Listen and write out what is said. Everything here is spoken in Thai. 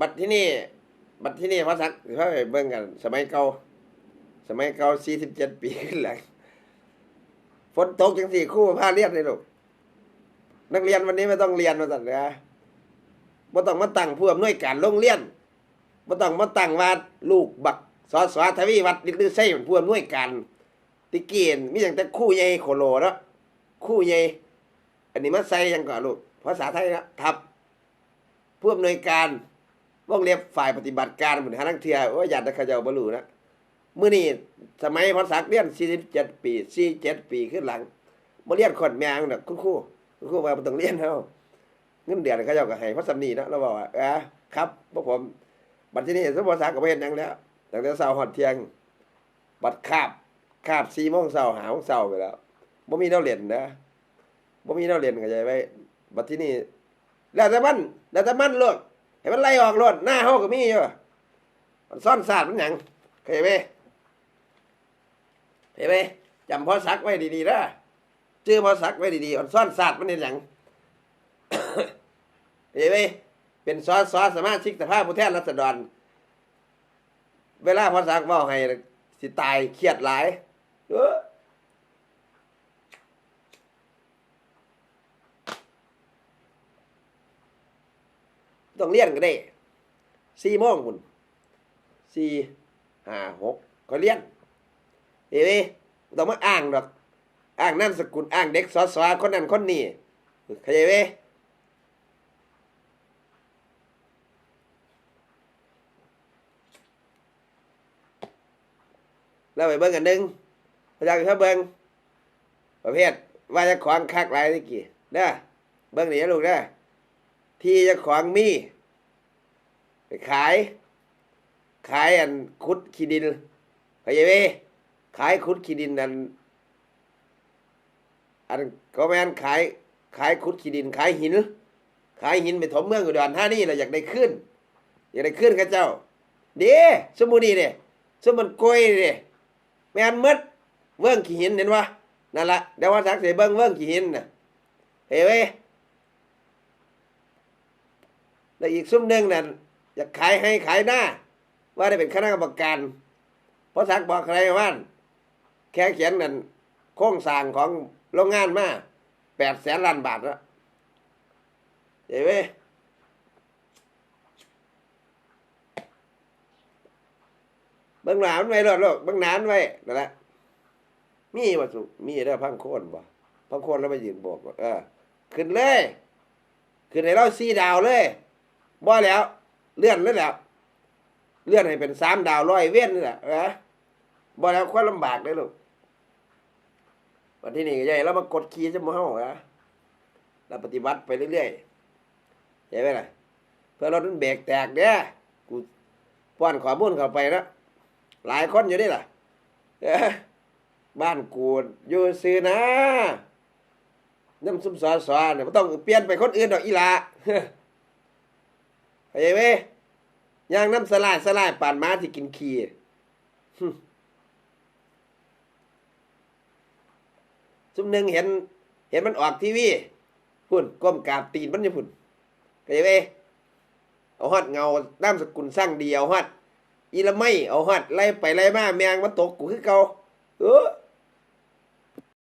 บัดที่นี่ บัดที่นี่พระสักดิ์เขาไปเบิ่งกัน สมัยเก่าสมัยเก่าสี่สิบเจ็ดปีขึ้นหลังฝนตกจังสี่ครู่พาเรียนเลยลูกนักเรียนวันนี้ไม่ต้องเรียนมาสั่นนะบ่ต้องมาตั้งผู้อำนวยการโรงเรียนบ่ต้องมาตั้งว่าลูกบักสอสอทวีวัดดิลือไส้เป็นผู้อำนวยการติเกียนมีอย่างแต่คู่ใหญ่โคโลเนาะครู่ใหญ่อันนี้มาใส่ยังก่อนลูกภาษาไทยนะทับผู้อำนวยการ วงเล็บฝ่ายปฏิบัติการบริหานักเทียวโอ้ยาติเขาเจ้าบ่รู้นะมื้อนี้สมัยพรศักดิ์เรียน47 ปี47ปีขึ้นหลังบ่เรียนคนแมงดอกคุณครูคุณครูว่าต้องเรียนเฮาเงินเดือนเขาเจ้าก็ให้พระสำนีนะเราบอกว่าเออครับพวกผม บัดที่นี้สมภาษาก็บ่เฮ็ดหยังแล้วตั้งแต่เช้าฮอดเทียง บัดคาบคาบ4โมงเช้า5โมงเช้าไปแล้วบ่มีแนวเรียนนะบ่มีแนวเรียนเข้าใจไว้บัดที่นี้แล้วแต่มันแล้วแต่มันโลด ให้มันไล่ออกโลดหน้าเฮาก็มีอยู่มันซ่อนศาสตร์มันหยังเข้าใจไหมเข้าใจไหมจำพอสักไว้ดีๆนะชื่อพอสักไว้ดีๆมันซ่อนศาสตร์มันเห็นหยังเข้าใจไหมเป็นสอสอสมารถชิกสภาผู้แทนราษฎรเวลาพอสักว้าให้สิตายเครียดหลายเออ ต้องเรียนก็ได้สี่โมงคุณสี่ห้าหกก็เรียนเฮ้ยต้องมาอ้างดอกอ้างนั่นสกุลอ้างเด็กสอสอคนนั้นคนนี้เข้าใจไหมเราไปเบิ่งกันหนึ่งพระเจ้าเขาเบิ่งประเภทว่าจะขวางคักหลายนี่กี่เด้อเบิ่งนี่นะลูกเด้อ ที่จ้าของมีไปขาย ขายอันคุดขี้ดินเข้าใจไหมขายคุดขี้ดินอันอันก็แม่นขายขายคุดขี้ดิน ขายหิน ขายหินไปถมเมืองอุดรธานีเราอยากได้ขึ้น อยากได้ขึ้นข้าเจ้าเด้สมุนีเด้สมุนกล้วยเด้แม่นมดเวิ้งขี้หินเห็นปะนั่นละเดี๋ยวว่าสักเสเบิ้งเวิ้งขี้หินน่ะเฮ้ยเว้ย แล้วอีกซุ้มหนึ่งนั่นอยากขายให้ขายหน้า ว่าได้เป็นคณะกรรมการเพราะสักบอกใครว่าแค่เขียนนั่นโครงสร้างของโรงงานมาแปดแสนล้านบาทแล้วเห็นไหมเบื้องหนานไว้รอดลูกเบื้องหนานไว้นั่นแหละมีวัสุมีได้พังโค่นบ่พังโค่นแล้วมายืนบอกว่าเออ ขึ้นเลย ขึ้นให้เราสีดาวเลย บ่แล้ว เลื่อนเลยแหล้วเลื่อนให้เป็นสามดาวร้อยเว้นนี่แหละนะบ่แล้วความลำบากเลยลูกวันที่นี่ใหญ่แล้วมากดขี่จะมาเฮาอะเราปฏิบัติไปเรื่อยๆใช่ไหมล่ะเพื่อรถมันเบรกแตกเด้อกูป้อนข้อมูลเข้าไปนะหลายคนอยู่นี่ล่ะบ้านกูอยู่ซื้อนะน้ำซุปซอสอเนี่ยไม่ต้องเปลี่ยนไปคนอื่นดอกอีหละ เข้าใจไหมย่างน้ำสลายสลายปานม้าที่กินขี้ซุมหนึ่งเห็น เห็นมันออกทีวีพุ่นก้มกราบตีนมันอยู่พุ่นเข้าใจไหมเอาฮอดเงาน้ำสกุลสร้างเดีเอาฮอดอีละไม่เอาฮอดไล่ไปไล่มาแมงมันตกกูคือเก่าเออ